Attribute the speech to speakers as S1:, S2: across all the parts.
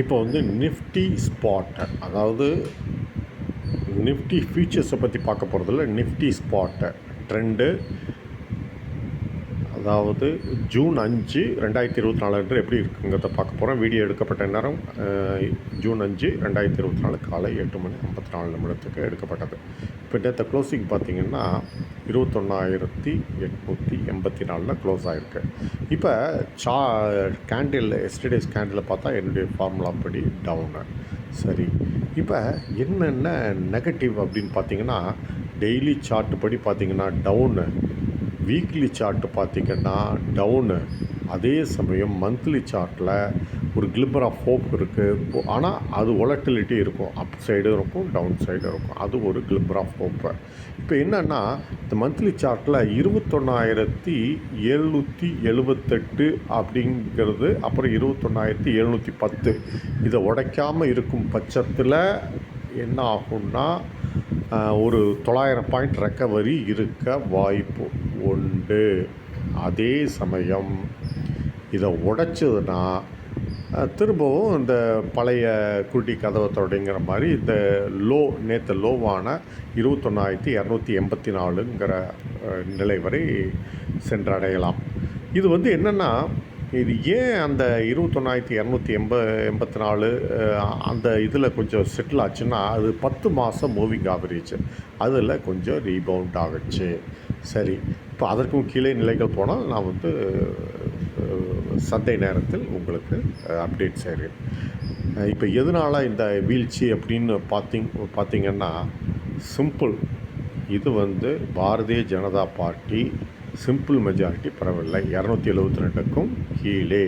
S1: இப்போ வந்து Nifty spot அதாவது நிஃப்டி ஃபியூச்சர்ஸை பற்றி பார்க்க போகிறதில்ல நிஃப்டி ஸ்பாட்டு ட்ரெண்டு அதாவது ஜூன் அஞ்சு ரெண்டாயிரத்தி இருபத்தி நாலு அன்று எப்படி இருக்குங்கிறத பார்க்க போகிறோம் வீடியோ எடுக்கப்பட்ட நேரம் ஜூன் அஞ்சு ரெண்டாயிரத்தி இருபத்தி நாலு காலை எட்டு மணி ஐம்பத்தி நாலு நிமிடத்துக்கு எடுக்கப்பட்டது. இப்போ டேத்த க்ளோசிங் பார்த்தீங்கன்னா இருபத்தொன்னாயிரத்தி எட்நூற்றி எண்பத்தி நாலில் க்ளோஸ் ஆகிருக்கு இப்போ சா கேண்டில் எஸ்டர்டேஸ் கேண்டில் பார்த்தா என்னுடைய ஃபார்முலா படி டவுனு சரி. இப்போ என்னென்ன நெகட்டிவ் அப்படின்னு பார்த்தீங்கன்னா டெய்லி சார்ட்டு படி பார்த்தீங்கன்னா டவுனு வீக்லி சார்ட்டு பார்த்திங்கன்னா டவுனு அதே சமயம் மந்த்லி சார்ட்டில் ஒரு கிளிப்பர் ஆஃப் ஹோப் இருக்குது ஆனால் அது ஒலட்டிலிட்டி இருக்கும். அப் சைடும் இருக்கும் டவுன் சைடும் இருக்கும். அது ஒரு கிளிப்பர் ஆஃப் ஹோப்பு இப்போ என்னென்னா இந்த மந்த்லி சார்ட்டில் இருபத்தொன்னாயிரத்தி எழுநூற்றி எழுபத்தெட்டு அப்படிங்கிறது அப்புறம் இருபத்தொன்னாயிரத்தி எழுநூற்றி பத்து. இதை உடைக்காமல் இருக்கும் பட்சத்தில் என்ன ஆகும்னா ஒரு தொள்ளாயிரம் பாயிண்ட் ரெக்கவரி இருக்க வாய்ப்பு உண்டு. அதே சமயம் இதை உடைச்சதுன்னா திரும்பவும் இந்த பழைய குட்டி கதவை தொடங்கிற மாதிரி இந்த லோ நேற்று லோவான இருபத்தொன்னாயிரத்தி இரநூத்தி எண்பத்தி நாலுங்கிற நிலை வரை சென்றடையலாம். இது வந்து என்னென்னா இது ஏன் அந்த இருபத்தொன்னாயிரத்தி இரநூத்தி எண்ப எண்பத்தி நாலு அந்த இதில் கொஞ்சம் செட்டில் ஆச்சுன்னா அது பத்து மாதம் மூவிங் ஆவரேஜ். அதில் கொஞ்சம் ரீபவுண்ட் ஆகுச்சு. சரி இப்போ அதற்கும் கீழே நிலைகள் போனால் நான் வந்து சந்தை நேரத்தில் உங்களுக்கு அப்டேட் செய்கிறேன். இப்போ எதனால் இந்த வீழ்ச்சி அப்படின்னு பார்த்திங் பார்த்திங்கன்னா சிம்பிள் இது வந்து Bharatiya Janata party simple majority பரவாயில்லை இரநூத்தி எழுபத்தி ரெண்டுக்கும் கீழே.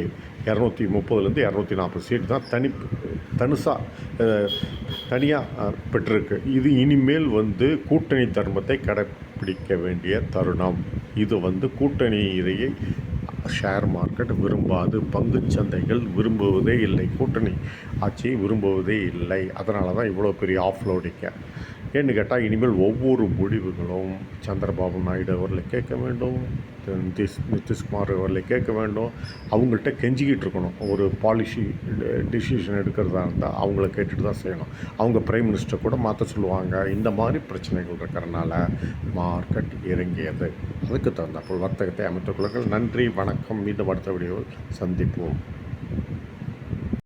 S1: இரநூத்தி முப்பதுலேருந்து இரநூத்தி நாற்பது சீட் தான் தனி தனுசாக தனியாக பெற்றிருக்கு. இது இனிமேல் வந்து கூட்டணி தர்மத்தை பிடிக்க வேண்டிய தருணம். இது வந்து கூட்டணி இதையே ஷேர் மார்க்கெட் விரும்பாது. பங்குச் சந்தைகள் விரும்புவதே இல்லை. கூட்டணி ஆட்சியை விரும்புவதே இல்லை. அதனால தான் இவ்வளோ பெரிய ஆஃப்லோடிங்க ஏன்னு கேட்டால் இனிமேல் ஒவ்வொரு முடிவுகளும் சந்திரபாபு நாயுடு அவர்களை கேட்க வேண்டும் நிதிஷ் நிதிஷ்குமார் அவர்களை கேட்க வேண்டும். அவங்கள்ட்ட கெஞ்சிக்கிட்டு இருக்கணும். ஒரு பாலிசி டிசிஷன் எடுக்கிறதா இருந்தால் அவங்கள கேட்டுட்டு தான் செய்யணும். அவங்க பிரைம் மினிஸ்டர் கூட மாற்ற சொல்லுவாங்க. இந்த மாதிரி பிரச்சனைகள் இருக்கிறனால மார்க்கெட் இறங்கியது. அதுக்கு தகுந்தாற்போல் வர்த்தகத்தை அமைத்துக் கொள்ளுங்கள். நன்றி வணக்கம். மீண்டும் அடுத்த வீடியோவில் சந்திப்போம்.